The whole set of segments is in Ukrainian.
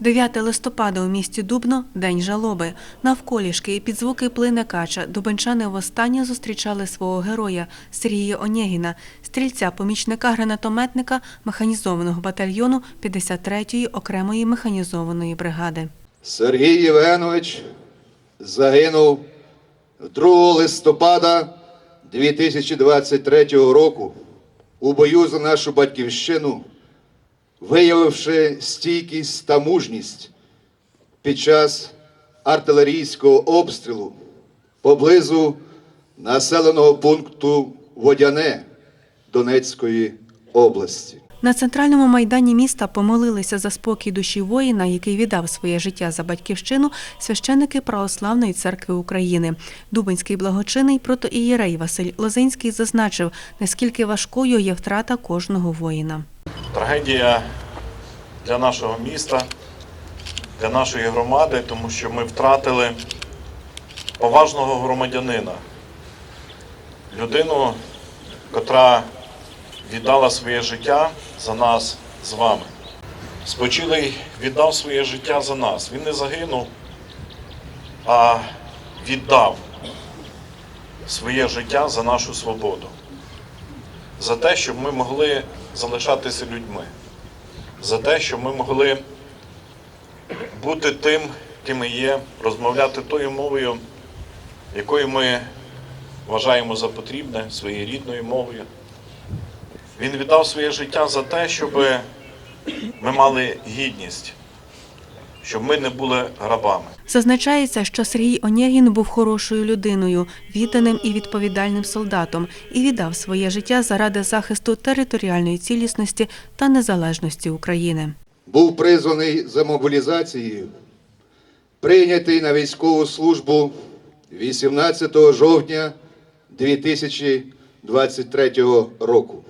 9 листопада у місті Дубно день жалоби. Навколішки і під звуки плине кача дубенчани востаннє зустрічали свого героя Сергія Онєгіна, стрільця, помічника гранатометника механізованого батальйону 53-ї окремої механізованої бригади. Сергій Євгенович загинув 2 листопада 2023 року у бою за нашу батьківщину, виявивши стійкість та мужність під час артилерійського обстрілу поблизу населеного пункту Водяне Донецької області. На центральному майдані міста помолилися за спокій душі воїна, який віддав своє життя за батьківщину, священники Православної церкви України. Дубинський благочинний протоієрей Василь Лозинський зазначив, наскільки важкою є втрата кожного воїна. Трагедія для нашого міста, для нашої громади, тому що ми втратили поважного громадянина, людину, котра віддала своє життя за нас з вами. Спочилий віддав своє життя за нас. Він не загинув, а віддав своє життя за нашу свободу, за те, щоб ми могли залишатися людьми, за те, щоб ми могли бути тим, ким ми є, розмовляти тою мовою, якою ми вважаємо за потрібне, своєю рідною мовою. Він віддав своє життя за те, щоб ми мали гідність, щоб ми не були рабами. Зазначається, що Сергій Онєгін був хорошою людиною, відданим і відповідальним солдатом і віддав своє життя заради захисту територіальної цілісності та незалежності України. був призваний за мобілізацією, прийнятий на військову службу 18 жовтня 2023 року.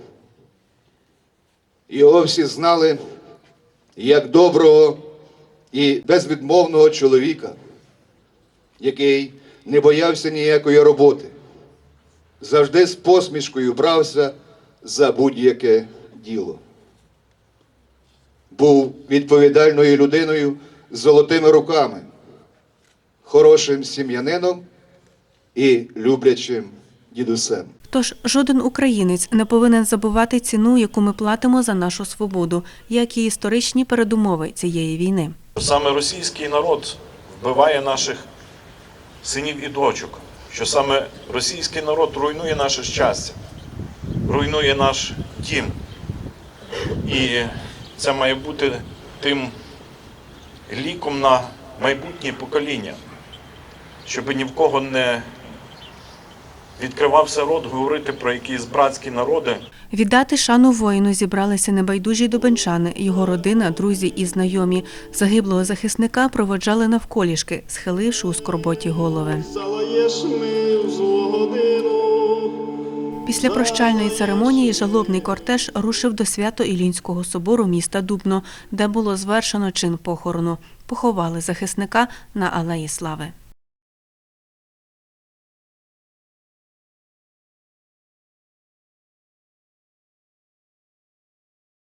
Його всі знали як доброго і безвідмовного чоловіка, який не боявся ніякої роботи, завжди з посмішкою брався за будь-яке діло був відповідальною людиною з золотими руками, хорошим сім'янином і люблячим дідусем. Тож жоден українець не повинен забувати ціну, яку ми платимо за нашу свободу, як і історичні передумови цієї війни. Саме російський народ вбиває наших синів і дочок, що саме російський народ руйнує наше щастя, руйнує наш дім. І це має бути тим ліком на майбутнє покоління, щоб ні в кого не відкривався рот говорити про якісь братські народи. Віддати шану воїну зібралися небайдужі дубенчани, його родина, друзі і знайомі. Загиблого захисника проводжали навколішки, схиливши у скорботі голови. Після прощальної церемонії жалобний кортеж рушив до Свято-Ілінського собору міста Дубно, де було звершено чин похорону. Поховали захисника на Алеї Слави.